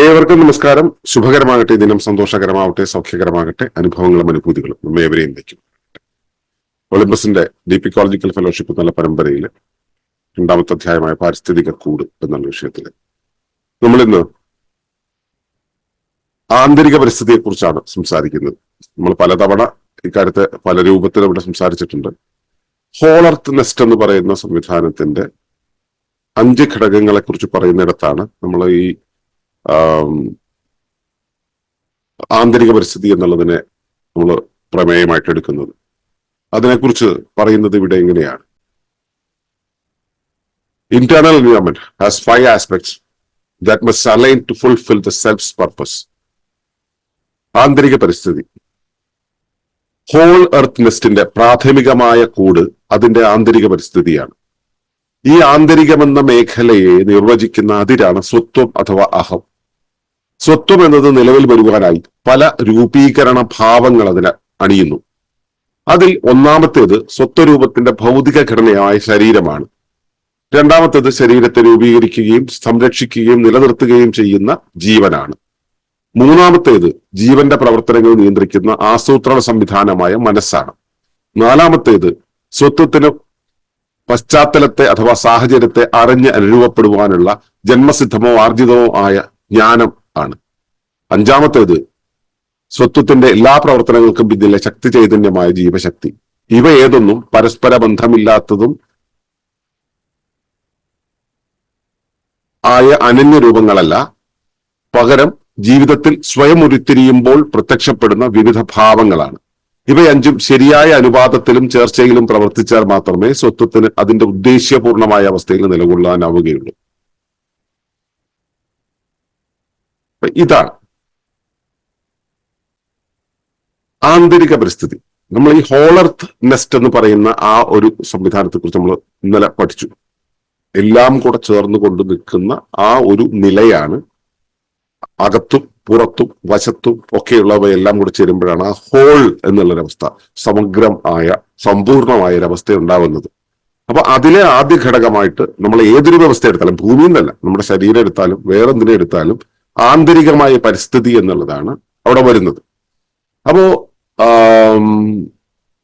ഏവർക്കും നമസ്കാരം. ശുഭകരമാകട്ടെ. ദിനം സന്തോഷകരമാവട്ടെ സൗഖ്യകരമാകട്ടെ. അനുഭവങ്ങളും അനുഭൂതികളും നമ്മെ ഏവരെയും നയിക്കും. ഒളിമ്പസിന്റെ ഡീപിക്കോളജിക്കൽ ഫെലോഷിപ്പ് എന്നുള്ള പരമ്പരയിൽ രണ്ടാമത്തെ അധ്യായമായ പാരിസ്ഥിതിക കൂട് എന്നുള്ള വിഷയത്തിൽ നമ്മൾ ഇന്ന് ആന്തരിക പരിസ്ഥിതിയെ കുറിച്ചാണ് സംസാരിക്കുന്നത്. നമ്മൾ പലതവണ ഇക്കാര്യത്തെ പല രൂപത്തിൽ ഇവിടെ സംസാരിച്ചിട്ടുണ്ട്. ഹോളർത്ത് നെസ്റ്റ് എന്ന് പറയുന്ന സംവിധാനത്തിന്റെ അഞ്ച് ഘടകങ്ങളെ കുറിച്ച് പറയുന്നിടത്താണ് നമ്മൾ ഈ ആന്തരിക പരിസ്ഥിതി എന്നുള്ളതിനെ നമ്മൾ പ്രമേയമായിട്ട് എടുക്കുന്നത്. അതിനെക്കുറിച്ച് പറയുന്നത് ഇവിടെ എങ്ങനെയാണ് internal environment has five aspects that must align to fulfil the self purpose ആന്തരിക പരിസ്ഥിതി. ഹോൾ എർത്ത് നെസ്റ്റിന്റെ പ്രാഥമികമായ കൂട് അതിന്റെ ആന്തരിക പരിസ്ഥിതിയാണ്. ഈ ആന്തരികമെന്ന മേഖലയെ നിർവചിക്കുന്ന അതിരാണ് സ്വത്വം അഥവാ അഹം. സ്വത്വം എന്നത് നിലവിൽ വരുവാനായി പല രൂപീകരണ ഭാവങ്ങൾ അതിന് അണിയുന്നു. അതിൽ ഒന്നാമത്തേത് സ്വത്വരൂപത്തിന്റെ ഭൗതിക ഘടനയായ ശരീരമാണ്. രണ്ടാമത്തേത് ശരീരത്തെ രൂപീകരിക്കുകയും സംരക്ഷിക്കുകയും നിലനിർത്തുകയും ചെയ്യുന്ന ജീവനാണ്. മൂന്നാമത്തേത് ജീവന്റെ പ്രവർത്തനങ്ങൾ നിയന്ത്രിക്കുന്ന ആസൂത്രണ സംവിധാനമായ മനസ്സാണ്. നാലാമത്തേത് സ്വത്വത്തിന് പശ്ചാത്തലത്തെ അഥവാ സാഹചര്യത്തെ അറിഞ്ഞ് അനുരൂപപ്പെടുവാനുള്ള ജന്മസിദ്ധമോ ആർജിതമോ ആയ ജ്ഞാനം ആണ്. അഞ്ചാമത്തേത് സ്വത്വത്തിന്റെ എല്ലാ പ്രവർത്തനങ്ങൾക്കും പിന്നിലെ ശക്തി ചൈതന്യമായ ജീവശക്തി. ഇവ ഏതൊന്നും പരസ്പര ബന്ധമില്ലാത്തതും ആയ അനന്യ രൂപങ്ങളല്ല. പകരം ജീവിതത്തിൽ സ്വയം ഉരുത്തിരിയുമ്പോൾ പ്രത്യക്ഷപ്പെടുന്ന വിവിധ ഭാവങ്ങളാണ്. ഇവയഞ്ചും ശരിയായ അനുപാതത്തിലും ചേർച്ചയിലും പ്രവർത്തിച്ചാൽ മാത്രമേ സ്വത്വത്തിന് അതിന്റെ ഉദ്ദേശ്യപൂർണമായ അവസ്ഥയിൽ നിലകൊള്ളാനാവുകയുള്ളൂ അപ്പൊ ഇതാണ് ആന്തരിക പരിസ്ഥിതി. നമ്മൾ ഈ ഹോളർത്ത് നെസ്റ്റ് എന്ന് പറയുന്ന ആ ഒരു സംവിധാനത്തെ കുറിച്ച് നമ്മൾ ഇന്നലെ പഠിച്ചു. എല്ലാം കൂടെ ചേർന്ന് കൊണ്ട് നിൽക്കുന്ന ആ ഒരു നിലയാണ് അകത്തും പുറത്തും വശത്തും ഒക്കെയുള്ളവയെല്ലാം കൂടെ ചേരുമ്പോഴാണ് ആ ഹോൾ എന്നുള്ളൊരവസ്ഥ സമഗ്രം ആയ സമ്പൂർണമായ ഒരവസ്ഥ ഉണ്ടാവുന്നത്. അപ്പൊ അതിലെ ആദ്യ ഘടകമായിട്ട് നമ്മൾ ഏതൊരു വ്യവസ്ഥ എടുത്താലും ഭൂമിയിൽ നിന്നല്ല നമ്മുടെ ശരീരം എടുത്താലും വേറെന്തിനെ എടുത്താലും ആന്തരികമായ പരിസ്ഥിതി എന്നുള്ളതാണ് അവിടെ വരുന്നത്. അപ്പോ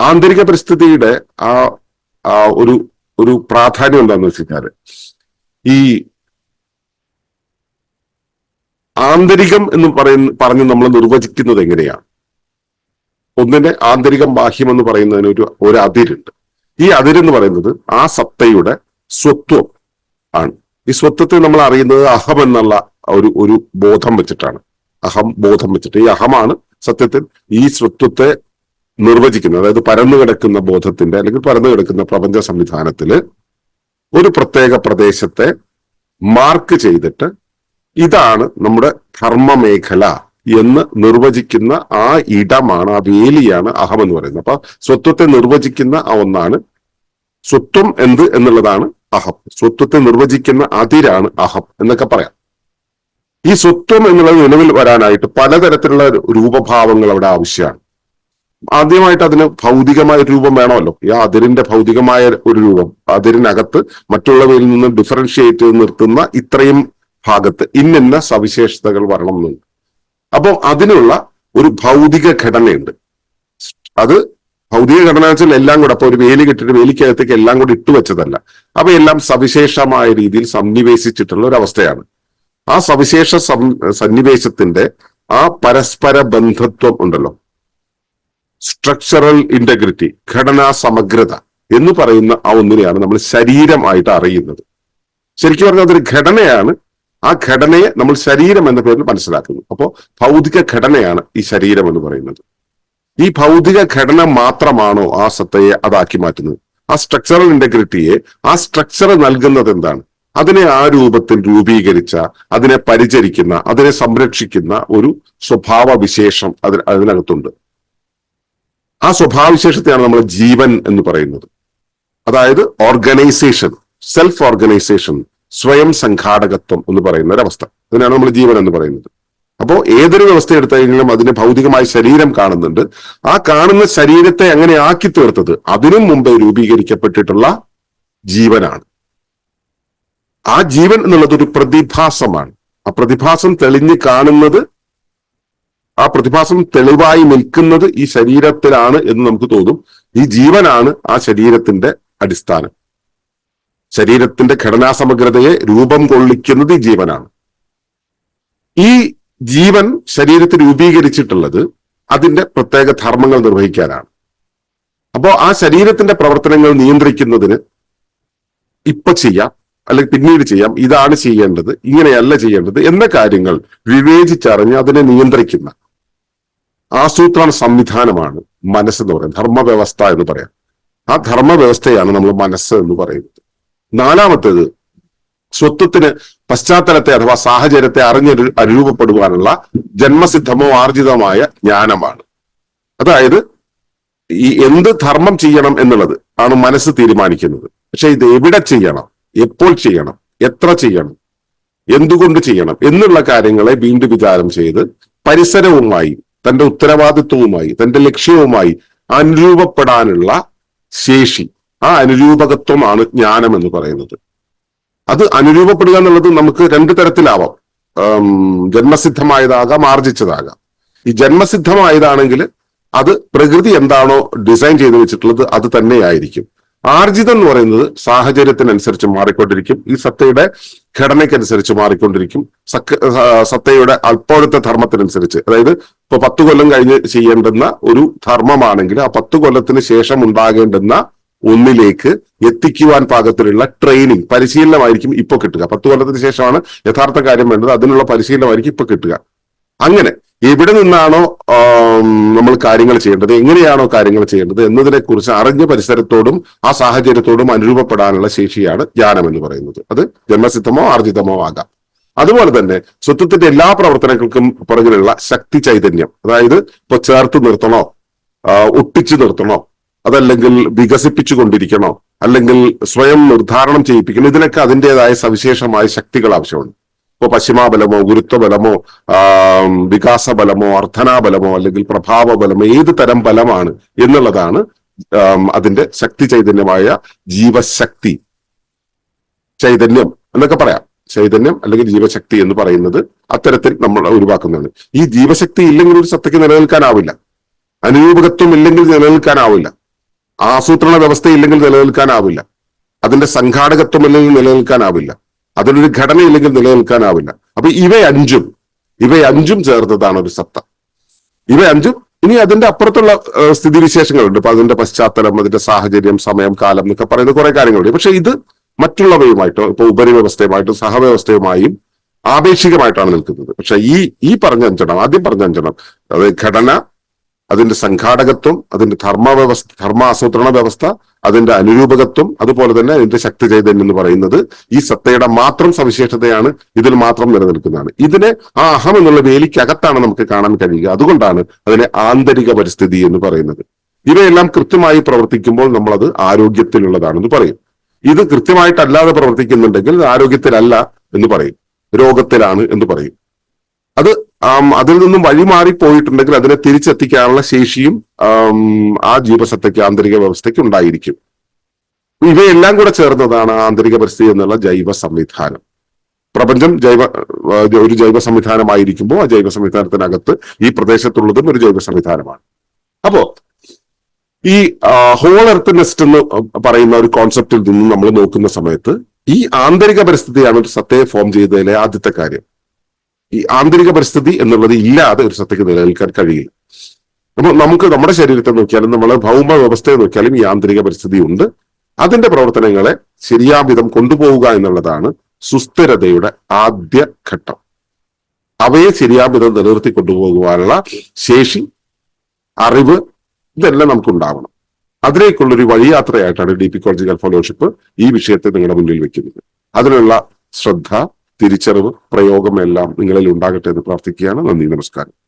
ആന്തരിക പരിസ്ഥിതിയുടെ ആ ഒരു ഒരു പ്രാധാന്യം എന്താന്ന് വെച്ചാൽ ഈ ആന്തരികം എന്ന് പറയുന്ന പറഞ്ഞ് നമ്മൾ നിർവചിക്കുന്നത് എങ്ങനെയാണ്? ഒന്നിന്റെ ആന്തരികം ബാഹ്യം എന്ന് പറയുന്നതിന് ഒരു ഒരു അതിരുണ്ട്. ഈ അതിരെന്ന് പറയുന്നത് ആ സത്തയുടെ സ്വത്വം ആണ്. ഈ സ്വത്വത്തെ നമ്മൾ അറിയുന്നത് അഹം എന്നുള്ള ഒരു ഒരു ബോധം വെച്ചിട്ടാണ്. അഹം ബോധം വെച്ചിട്ട് ഈ അഹമാണ് സത്യത്തിൽ ഈ സ്വത്വത്തെ നിർവചിക്കുന്നത്. അതായത് പരന്നു കിടക്കുന്ന ബോധത്തിന്റെ അല്ലെങ്കിൽ പരന്നു കിടക്കുന്ന പ്രപഞ്ച സംവിധാനത്തിൽ ഒരു പ്രത്യേക പ്രദേശത്തെ മാർക്ക് ചെയ്തിട്ട് ഇതാണ് നമ്മുടെ ധർമ്മമേഖല എന്ന് നിർവചിക്കുന്ന ആ ഇടമാണ് ആ വേലിയാണ് അഹം എന്ന് പറയുന്നത്. അപ്പൊ സ്വത്വത്തെ നിർവചിക്കുന്ന ആ ഒന്നാണ് സ്വത്വം എന്ത് എന്നുള്ളതാണ് അഹം. സ്വത്വത്തെ നിർവചിക്കുന്ന അതിരാണ് അഹം എന്നൊക്കെ പറയാം. ഈ സ്വത്വം എന്നുള്ളത് നിലവിൽ വരാനായിട്ട് പലതരത്തിലുള്ള രൂപഭാവങ്ങൾ അവിടെ ആവശ്യമാണ്. ആദ്യമായിട്ട് അതിന് ഭൗതികമായ രൂപം വേണമല്ലോ. ഈ അതിരിന്റെ ഭൗതികമായ ഒരു രൂപം അതിരിനകത്ത് മറ്റുള്ളവയിൽ നിന്ന് ഡിഫറൻഷിയേറ്റ് ചെയ്ത് നിർത്തുന്ന ഇത്രയും ഭാഗത്ത് ഇന്നിന്ന സവിശേഷതകൾ വരണം എന്നുണ്ട് അപ്പോൾ അതിനുള്ള ഒരു ഭൗതിക ഘടനയുണ്ട്. അത് ഭൗതിക ഘടന വെച്ചാൽ എല്ലാം കൂടെ അപ്പൊ ഒരു വേലി കെട്ടിട്ട് വേലിക്കകത്തേക്ക് എല്ലാം കൂടി ഇട്ടുവെച്ചതല്ല എല്ലാം സവിശേഷമായ രീതിയിൽ സന്നിവേശിച്ചിട്ടുള്ള ഒരു അവസ്ഥയാണ്. ആ സവിശേഷ സന്നിവേശത്തിന്റെ ആ പരസ്പര ബന്ധത്വം ഉണ്ടല്ലോ. സ്ട്രക്ചറൽ ഇന്റഗ്രിറ്റി ഘടനാ സമഗ്രത എന്ന് പറയുന്ന ആ ഒന്നിനെയാണ് നമ്മൾ ശരീരമായിട്ട് അറിയുന്നത്. ശരിക്കും പറഞ്ഞാൽ അതൊരു ഘടനയാണ്. ആ ഘടനയെ നമ്മൾ ശരീരം എന്ന പേരിൽ മനസ്സിലാക്കുന്നു. അപ്പോൾ ഭൗതിക ഘടനയാണ് ഈ ശരീരം എന്ന് പറയുന്നത്. ഈ ഭൗതിക ഘടന മാത്രമാണോ ആ സത്തയെ അതാക്കി മാറ്റുന്നത്? ആ സ്ട്രക്ചറൽ ഇന്റഗ്രിറ്റിയെ ആ സ്ട്രക്ചർ നൽകുന്നത് എന്താണ്? അതിനെ ആ രൂപത്തിൽ രൂപീകരിച്ച അതിനെ പരിചരിക്കുന്ന അതിനെ സംരക്ഷിക്കുന്ന ഒരു സ്വഭാവ വിശേഷം അതിന് അതിനകത്തുണ്ട്. ആ സ്വഭാവവിശേഷത്തെയാണ് നമ്മൾ ജീവൻ എന്ന് പറയുന്നത്. അതായത് ഓർഗനൈസേഷൻ സെൽഫ് ഓർഗനൈസേഷൻ സ്വയം സംഘാടകത്വം എന്ന് പറയുന്ന ഒരവസ്ഥ. അതിനാണ് നമ്മൾ ജീവൻ എന്ന് പറയുന്നത്. അപ്പോൾ ഏതൊരു വ്യവസ്ഥ എടുത്തു കഴിഞ്ഞാലും അതിന് ഭൗതികമായ ശരീരം കാണുന്നുണ്ട്. ആ കാണുന്ന ശരീരത്തെ അങ്ങനെ ആക്കി തീർത്തത്? അതിനും മുമ്പേ രൂപീകരിക്കപ്പെട്ടിട്ടുള്ള ജീവനാണ്. ആ ജീവൻ എന്നുള്ളത് ഒരു പ്രതിഭാസമാണ്. ആ പ്രതിഭാസം തെളിഞ്ഞ് കാണുന്നത് ആ പ്രതിഭാസം തെളിവായി നിൽക്കുന്നത് ഈ ശരീരത്തിലാണ് എന്ന് നമുക്ക് തോന്നും. ഈ ജീവനാണ് ആ ശരീരത്തിന്റെ അടിസ്ഥാനം. ശരീരത്തിന്റെ ഘടനാ സമഗ്രതയെ രൂപം കൊള്ളിക്കുന്നത് ഈ ജീവനാണ്. ഈ ജീവൻ ശരീരത്തിൽ രൂപീകരിച്ചിട്ടുള്ളത് അതിന്റെ പ്രത്യേക ധർമ്മങ്ങൾ നിർവഹിക്കാനാണ്. അപ്പോ ആ ശരീരത്തിന്റെ പ്രവർത്തനങ്ങൾ നിയന്ത്രിക്കുന്നതിന് ഇപ്പൊ ചെയ്യാം അല്ലെങ്കിൽ പിന്നീട് ചെയ്യാം ഇതാണ് ചെയ്യേണ്ടത് ഇങ്ങനെയല്ല ചെയ്യേണ്ടത് എന്ന കാര്യങ്ങൾ വിവേചിച്ചറിഞ്ഞ് അതിനെ നിയന്ത്രിക്കുന്ന ആസൂത്രണ സംവിധാനമാണ് മനസ്സ് എന്ന് പറയുന്നത് ധർമ്മവ്യവസ്ഥ എന്ന് പറയാം. ആ ധർമ്മവ്യവസ്ഥയാണ് നമ്മൾ മനസ്സ് എന്ന് പറയുന്നത്. നാലാമത്തേത് സ്വത്വത്തിന് പശ്ചാത്തലത്തെ അഥവാ സാഹചര്യത്തെ അറിഞ്ഞ് അനുരൂപപ്പെടുവാനുള്ള ജന്മസിദ്ധമോ ആർജിതമായ ജ്ഞാനമാണ്. അതായത് ഈ എന്ത് ധർമ്മം ചെയ്യണം എന്നുള്ളത് ആണ് മനസ്സ് തീരുമാനിക്കുന്നത്. പക്ഷെ ഇത് എവിടെ ചെയ്യണം? എപ്പോൾ ചെയ്യണം? എത്ര ചെയ്യണം? എന്തുകൊണ്ട് ചെയ്യണം? എന്നുള്ള കാര്യങ്ങളെ വീണ്ടും വിചാരം ചെയ്ത് പരിസരവുമായി തന്റെ ഉത്തരവാദിത്വവുമായി തന്റെ ലക്ഷ്യവുമായി അനുരൂപപ്പെടാനുള്ള ശേഷി. ആ അനുരൂപകത്വമാണ് ജ്ഞാനം എന്ന് പറയുന്നത്. അത് അനുരൂപപ്പെടുക എന്നുള്ളത് നമുക്ക് രണ്ട് തരത്തിലാവാം. ജന്മസിദ്ധമായതാകാം ആർജിച്ചതാകാം. ഈ ജന്മസിദ്ധമായതാണെങ്കിൽ അത് പ്രകൃതി എന്താണോ ഡിസൈൻ ചെയ്ത് വെച്ചിട്ടുള്ളത് അത് തന്നെയായിരിക്കും. ആർജിതം എന്ന് പറയുന്നത് സാഹചര്യത്തിനനുസരിച്ച് മാറിക്കൊണ്ടിരിക്കും. ഈ സത്തയുടെ ഘടനയ്ക്കനുസരിച്ച് മാറിക്കൊണ്ടിരിക്കും. സക്ക സത്തയുടെ അല്പോഴത്തെ ധർമ്മത്തിനനുസരിച്ച്. അതായത് ഇപ്പൊ പത്ത് കൊല്ലം കഴിഞ്ഞ് ചെയ്യേണ്ടുന്ന ഒരു ധർമ്മമാണെങ്കിൽ ആ പത്ത് കൊല്ലത്തിന് ശേഷം ഉണ്ടാകേണ്ടുന്ന ഒന്നിലേക്ക് എത്തിക്കുവാൻ പാകത്തിലുള്ള ട്രെയിനിങ് പരിശീലനമായിരിക്കും ഇപ്പൊ കിട്ടുക. പത്ത് കൊല്ലത്തിന് ശേഷമാണ് യഥാർത്ഥ കാര്യം വേണ്ടത്. അതിനുള്ള പരിശീലനമായിരിക്കും ഇപ്പൊ കിട്ടുക. അങ്ങനെ എവിടെ നിന്നാണോ നമ്മൾ കാര്യങ്ങൾ ചെയ്യേണ്ടത് എങ്ങനെയാണോ കാര്യങ്ങൾ ചെയ്യേണ്ടത് എന്നതിനെ കുറിച്ച് അറിഞ്ഞ പരിസരത്തോടും ആ സാഹചര്യത്തോടും അനുരൂപപ്പെടാനുള്ള ശേഷിയാണ് ജ്ഞാനം എന്ന് പറയുന്നത്. അത് ജന്മസിദ്ധമോ ആർജിതമോ ആകാം. അതുപോലെ തന്നെ സ്വത്വത്തിന്റെ എല്ലാ പ്രവർത്തനങ്ങൾക്കും പുറകിലുള്ള ശക്തി ചൈതന്യം അതായത് ഇപ്പൊ ചേർത്ത് നിർത്തണോ ഒട്ടിച്ചു നിർത്തണോ അതല്ലെങ്കിൽ വികസിപ്പിച്ചുകൊണ്ടിരിക്കണോ? അല്ലെങ്കിൽ സ്വയം നിർദ്ധാരണം ചെയ്യിപ്പിക്കണം? ഇതിനൊക്കെ അതിന്റെതായ സവിശേഷമായ ശക്തികൾ ആവശ്യമുണ്ട് ഇപ്പൊ പശ്ചിമാബലമോ ഗുരുത്വബലമോ വികാസബലമോ അർത്ഥനാബലമോ അല്ലെങ്കിൽ പ്രഭാവബലമോ ഏത് തരം ബലമാണ് എന്നുള്ളതാണ് അതിന്റെ ശക്തി ചൈതന്യമായ ജീവശക്തി. ചൈതന്യം എന്നൊക്കെ പറയാം. ചൈതന്യം അല്ലെങ്കിൽ ജീവശക്തി എന്ന് പറയുന്നത് അത്തരത്തിൽ നമ്മൾ ഒഴിവാക്കുന്നതാണ്. ഈ ജീവശക്തി ഇല്ലെങ്കിൽ ഒരു സത്തയ്ക്ക് നിലനിൽക്കാനാവില്ല. അനുരൂപകത്വം ഇല്ലെങ്കിൽ നിലനിൽക്കാനാവില്ല. ആസൂത്രണ വ്യവസ്ഥയില്ലെങ്കിൽ നിലനിൽക്കാനാവില്ല. അതിന്റെ സംഘാടകത്വം ഇല്ലെങ്കിൽ നിലനിൽക്കാനാവില്ല. അതിനൊരു ഘടനയില്ലെങ്കിൽ നിലനിൽക്കാനാവില്ല. അപ്പൊ ഇവ അഞ്ചും ഇവ അഞ്ചും ചേർന്നതാണ് ഒരു സത്ത. ഇവ അഞ്ചും ഇനി അതിന്റെ അപ്പുറത്തുള്ള സ്ഥിതിവിശേഷങ്ങളുണ്ട്. ഇപ്പൊ അതിന്റെ പശ്ചാത്തലം അതിന്റെ സാഹചര്യം സമയം കാലം എന്നൊക്കെ പറയുന്ന കുറെ കാര്യങ്ങളുണ്ട്. പക്ഷെ ഇത് മറ്റുള്ളവയുമായിട്ടോ ഇപ്പൊ ഉപരിവ്യവസ്ഥയുമായിട്ടും സഹവ്യവസ്ഥയുമായും ആപേക്ഷികമായിട്ടാണ് നിൽക്കുന്നത്. പക്ഷെ ഈ ഈ പറഞ്ഞ അഞ്ചെണ്ണം ആദ്യം പറഞ്ഞ അഞ്ചെണ്ണം അതായത് ഘടന അതിന്റെ സംഘാടകത്വം അതിന്റെ ധർമ്മ വ്യവസ്ഥ ധർമാസൂത്രണ വ്യവസ്ഥ അതിന്റെ അനുരൂപകത്വം അതുപോലെ തന്നെ അതിന്റെ ശക്തി ചൈതന്യം എന്ന് പറയുന്നത് ഈ സത്തയുടെ മാത്രം സവിശേഷതയാണ് ഇതിൽ മാത്രം നിലനിൽക്കുന്നതാണ്. ഇതിനെ ആ അഹം എന്നുള്ള വേലിക്കകത്താണ് നമുക്ക് കാണാൻ കഴിയുക. അതുകൊണ്ടാണ് അതിനെ ആന്തരിക പരിസ്ഥിതി എന്ന് പറയുന്നത്. ഇവയെല്ലാം കൃത്യമായി പ്രവർത്തിക്കുമ്പോൾ നമ്മൾ നമ്മളത് ആരോഗ്യത്തിലുള്ളതാണെന്ന് പറയും. ഇത് കൃത്യമായിട്ടല്ലാതെ പ്രവർത്തിക്കുന്നുണ്ടെങ്കിൽ ആരോഗ്യത്തിലല്ല എന്ന് പറയും. രോഗത്തിലാണ് എന്ന് പറയും. അത് അതിൽ നിന്നും വഴിമാറി പോയിട്ടുണ്ടെങ്കിൽ അതിനെ തിരിച്ചെത്തിക്കാനുള്ള ശേഷിയും ആ ജീവസത്തയ്ക്ക് ആന്തരിക വ്യവസ്ഥയ്ക്ക് ഉണ്ടായിരിക്കും. ഇവയെല്ലാം കൂടെ ചേർന്നതാണ് ആന്തരിക പരിസ്ഥിതി എന്നുള്ള ജൈവ സംവിധാനം. പ്രപഞ്ചം ജൈവ ഒരു ജൈവ സംവിധാനമായിരിക്കുമ്പോൾ ആ ജൈവ സംവിധാനത്തിനകത്ത് ഈ പ്രദേശത്തുള്ളതും ഒരു ജൈവ സംവിധാനമാണ്. അപ്പോ ഈ ഹോൾ എർത്ത് നെസ്റ്റ് എന്ന് പറയുന്ന ഒരു കോൺസെപ്റ്റിൽ നിന്ന് നമ്മൾ നോക്കുന്ന സമയത്ത് ഈ ആന്തരിക പരിസ്ഥിതിയാണ് ഒരു സത്തയെ ഫോം ചെയ്തതിലെ ആദ്യത്തെ കാര്യം. ഈ ആന്തരിക പരിസ്ഥിതി എന്നുള്ളത് ഇല്ലാതെ ഒരു സത്തയ്ക്ക് നിലനിൽക്കാൻ കഴിയില്ല. അപ്പൊ നമുക്ക് നമ്മുടെ ശരീരത്തെ നോക്കിയാലും നമ്മളെ ഭൗമ വ്യവസ്ഥയെ നോക്കിയാലും ഈ ആന്തരിക പരിസ്ഥിതി ഉണ്ട്. അതിന്റെ പ്രവർത്തനങ്ങളെ ശരിയാവിധം കൊണ്ടുപോവുക എന്നുള്ളതാണ് സുസ്ഥിരതയുടെ ആദ്യ ഘട്ടം. അവയെ ശരിയാവിധം നിലനിർത്തി കൊണ്ടുപോകുവാനുള്ള ശേഷി അറിവ് ഇതെല്ലാം നമുക്കുണ്ടാവണം. അതിലേക്കുള്ളൊരു വഴിയാത്രയായിട്ടാണ് ഡി പി കോളജിക്കൽ ഫെലോഷിപ്പ് ഈ വിഷയത്തെ നിങ്ങളുടെ മുന്നിൽ വെക്കുന്നത്. അതിനുള്ള ശ്രദ്ധ തിരിച്ചറിവ് പ്രയോഗം എല്ലാം നിങ്ങളിൽ ഉണ്ടാകട്ടെ എന്ന് പ്രാർത്ഥിക്കുകയാണ്. നന്ദി നമസ്കാരം.